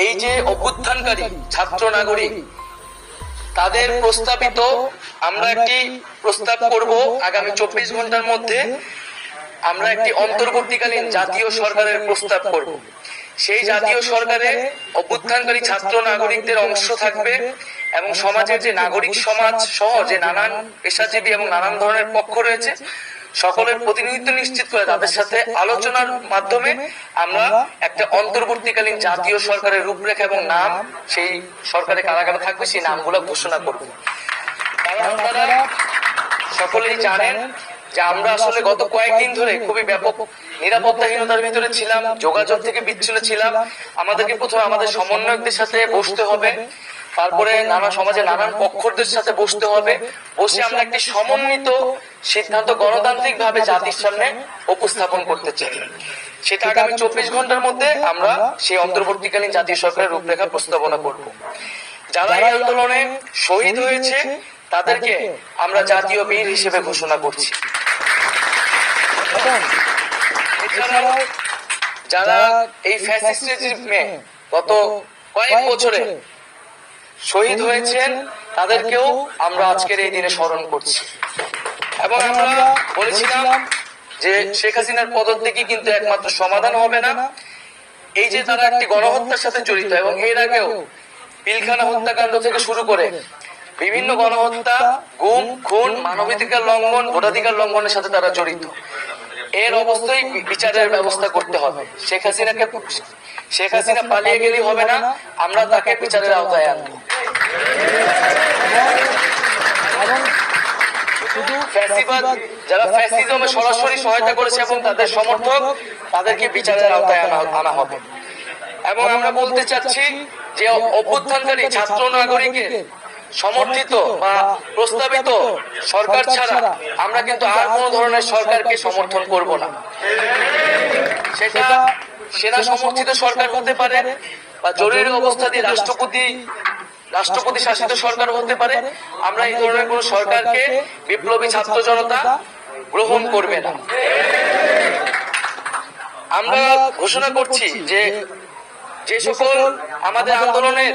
এই যে অভ্যুত্থানকারী ছাত্র নাগরিক, তাদের প্রস্তাবিত আমরা একটি প্রস্তাব করব আগামী চব্বিশ ঘণ্টার মধ্যে। আমরা একটি অন্তর্বর্তীকালীন জাতীয় সরকারের প্রস্তাব করব। সেই জাতীয় সরকারে অভ্যুত্থানকারী ছাত্র নাগরিকদের অংশ থাকবে এবং সমাজের যে নাগরিক সমাজ সহ যে নানান পেশাজীবী এবং নানান ধরনের পক্ষ রয়েছে সকলের প্রতিনিধিত্ব নিশ্চিত করে তাদের সাথে আলোচনার মাধ্যমে আমরা একটা অন্তর্বর্তীকালীন জাতীয় সরকারের রূপরেখা এবং নাম, সেই সরকারে কারা কারা থাকবে, সেই নামগুলো ঘোষণা করব। সকলেই জানেন যে আমরা আসলে গত কয়েকদিন ধরে খুবই ব্যাপক নিরাপত্তাহীনতার ভিতরে ছিলাম, যোগাযোগ থেকে বিচ্ছিন্ন ছিলাম। আমাদেরকে প্রথমে আমাদের সমন্বয়কদের সাথে বসতে হবে। তারপরে নানা সমাজে নানান পক্ষদের সাথে বসতে হবে। বসে আমরা একটি সমন্বিত সিদ্ধান্ত গণতান্ত্রিক ভাবে জাতির সামনে উপস্থাপন করতে চাই। সেটা আগামী চব্বিশ ঘণ্টার মধ্যে আমরা সেই অন্তর্বর্তীকালীন জাতীয় সরকারের রূপরেখা প্রস্তাবনা করব। যারা এই আন্দোলনে শহীদ হয়েছে তাদেরকে আমরা জাতীয় বীর হিসেবে ঘোষণা করছি। যারা এই ফ্যাসিস্ট গত কয়েক বছরে শহীদ হয়েছেন তাদেরকেও আমরা আজকের এই দিনে স্মরণ করছি। এবং আমরা বলেছিলাম যে শেখ হাসিনার পদত্যাগই কিন্তু একমাত্র সমাধান হবে না। এই যে তারা একটি গণহত্যার সাথে জড়িত এবং এর আগেও পিলখানা হত্যাকাণ্ড থেকে শুরু করে বিভিন্ন গণহত্যা গুম খুন মানবাধিকার লঙ্ঘন ভোটাধিকার লঙ্ঘনের সাথে তারা জড়িত। এর অবস্থায় বিচারের ব্যবস্থা করতে হবে। শেখ হাসিনাকে শেখ হাসিনা পালিয়ে গেলেই হবে না। আমরা তাকে বিচারের আওতায় আনব। যারা ফ্যাসিজমে সরাসরি সহায়তা করেছে এবং তাদের সমর্থক তাদেরকে বিচারের আওতায় আনা আনা হবে। এবং আমরা বলতে চাচ্ছি যে অভ্যুত্থানকারী ছাত্র নাগরিকের সমর্থিত বা প্রস্তাবিত সরকার ছাড়া আমরা কিন্তু আর কোন ধরনের সরকারকে সমর্থন করব না। সেটা সেনা সমর্থিত সরকার হতে পারে বা জরুরি অবস্থা দিয়ে রাষ্ট্রপতি রাষ্ট্রপতি শাসিত সরকার হতে পারে। আমরা এই ধরনের কোন সরকারকে বিপ্লবী ছাত্র জনতা গ্রহণ করবে না। আমরা ঘোষণা করছি যে যে সকল আমাদের আন্দোলনের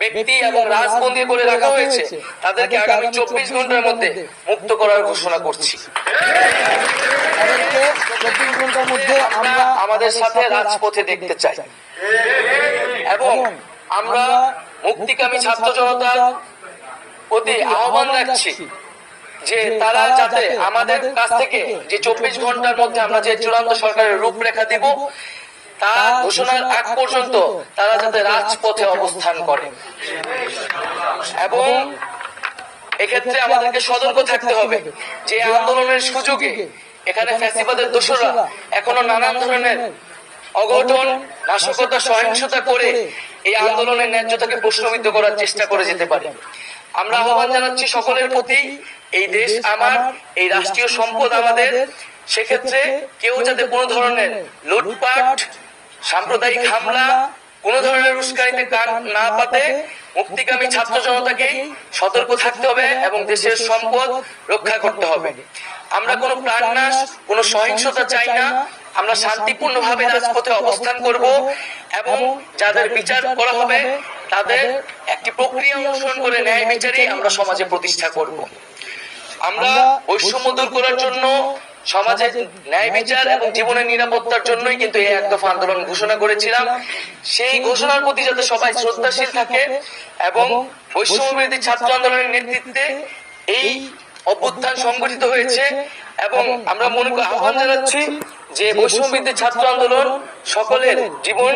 ব্যক্তি এবং রাজবন্দী করে রাখা হয়েছে তাদেরকে আগামী চব্বিশ ঘণ্টার মধ্যে মুক্ত করার ঘোষণা করছি। চব্বিশ ঘণ্টার মধ্যে আমরা আমরা আমাদের সাথে রাজপথে দেখতে চাই। এবং আমরা মুক্তিকামী ছাত্র জনতার প্রতি আহ্বান রাখছি যে তারা যাতে আমাদের কাছ থেকে যে চব্বিশ ঘণ্টার মধ্যে আমরা যে চূড়ান্ত সরকারের রূপরেখা দিব তা ঘোষণার আগ পর্যন্ত তারা যাতে রাজপথে অবস্থান করে। এবং এক্ষেত্রে আমাদেরকে সতর্ক থাকতে হবে যে আন্দোলনের সুযোগে এখানে ফ্যাসিবাদের দোষরা এখনও নানান ধরনের অঘটন, নাশকতা, সহিংসতা করে এই আন্দোলনের ন্যায্যতাকে প্রশ্নবিদ্ধ করার চেষ্টা করে যেতে পারে। আমরা আহ্বান জানাচ্ছি সকলের প্রতি, এই দেশ আমার, এই রাষ্ট্রীয় সম্পদ আমাদের। সেক্ষেত্রে কেউ যাতে কোনো ধরনের লুটপাট সাম্প্রদায়িক হামলা কোন ধরনের উস্কানিতে কান না পাতে মুক্তিকামী ছাত্র জনতাকে সতর্ক থাকতে হবে এবং দেশের সম্পদ রক্ষা করতে হবে। আমরা কোনো প্রাণনাশ কোনো সহিংসতা চাই না। আমরা শান্তিপূর্ণভাবে রাজপথে অবস্থান করব এবং যাদের বিচার করা হবে তাদের একটি প্রক্রিয়া অনুসরণ করে ন্যায় বিচারই আমরা সমাজে প্রতিষ্ঠা করব। আমরা বৈষম্য দূর করার জন্য সমাজে ন্যায় বিচার এবং জীবনের নিরাপত্তার জন্যই কিন্তু এই এক দফা আন্দোলন ঘোষণা করেছিলাম। সেই ঘোষণার প্রতি যাতে সবাই শ্রদ্ধাশীল থাকে এবং বৈষম্যবিরোধী ছাত্র আন্দোলনের নেতৃত্বে এই অভ্যুত্থান সংগঠিত হয়েছে এবং আমরা মনে করি আহ্বান জানাচ্ছি যে বৈষম্য ছাত্র আন্দোলন সকলের জীবন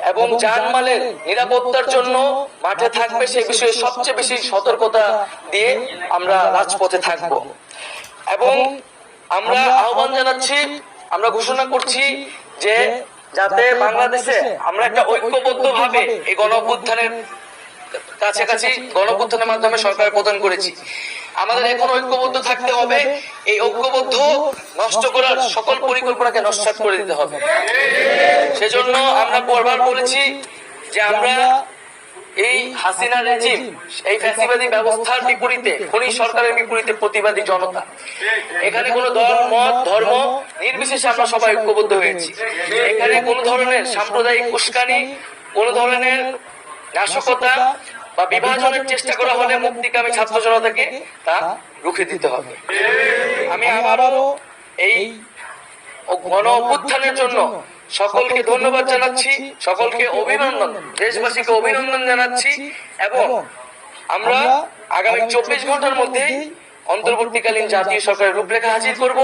এবং জানমালের নিরাপত্তার জন্য মাঠে থাকবে সে বিষয়ে সবচেয়ে বেশি সতর্কতা দিয়ে আমরা রাজপথে থাকব। এবং আমরা আহ্বান জানাচ্ছি আমরা ঘোষণা করছি যে যাতে বাংলাদেশে আমরা একটা ঐক্যবদ্ধ ভাবে এই গণ কাছাকাছি গণপ্রথানের মাধ্যমে সরকার প্রদান করেছি। আমাদের এখন ঐক্যবদ্ধ থাকতে হবে। এই ঐক্যবদ্ধ নষ্ট করার সকল পরিকল্পনাকে নস্বাত করে দিতে হবে। সেজন্য আমরা বারবার বলেছি যে আমরা এই হাসিনা রেজিম এই ফ্যাসিবাদী ব্যবস্থার বিপরীতে খনি সরকারের বিপরীতে প্রতিবাদী জনতা। এখানে কোনো দল মত ধর্ম নির্বিশেষে আমরা সবাই ঐক্যবদ্ধ হয়েছি। এখানে কোনো ধরনের সাম্প্রদায়িক উস্কানি কোনো ধরনের নাশকতা বা বিভাজনের চেষ্টা করা হলে মুক্তিকামী ছাত্র জনতাকে তা রুখে দিতে হবে। আমি আবারও এই গণ অভ্যুত্থানের জন্য সকলকে ধন্যবাদ জানাচ্ছি সকলকে অভিনন্দন দেশবাসীকে অভিনন্দন জানাচ্ছি এবং আমরা আগামী চব্বিশ ঘণ্টার মধ্যেই অন্তর্বর্তীকালীন জাতীয় সরকারের রূপরেখা হাজির করব।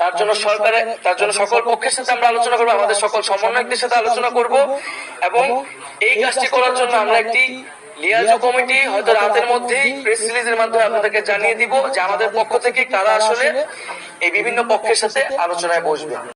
তার জন্য সরকারের তার জন্য সকল পক্ষের সাথে আমরা আলোচনা করব আমাদের সকল সমন্বয়কদের সাথে আলোচনা করব। এবং এই কাজটি করার জন্য আমরা একটি লিয়াজো কমিটি হয়তো রাতের মধ্যেই প্রেস রিলিজের মাধ্যমে আপনাদেরকে জানিয়ে দিব যে আমাদের পক্ষ থেকে কারা আসলে এই বিভিন্ন পক্ষের সাথে আলোচনায় বসবে।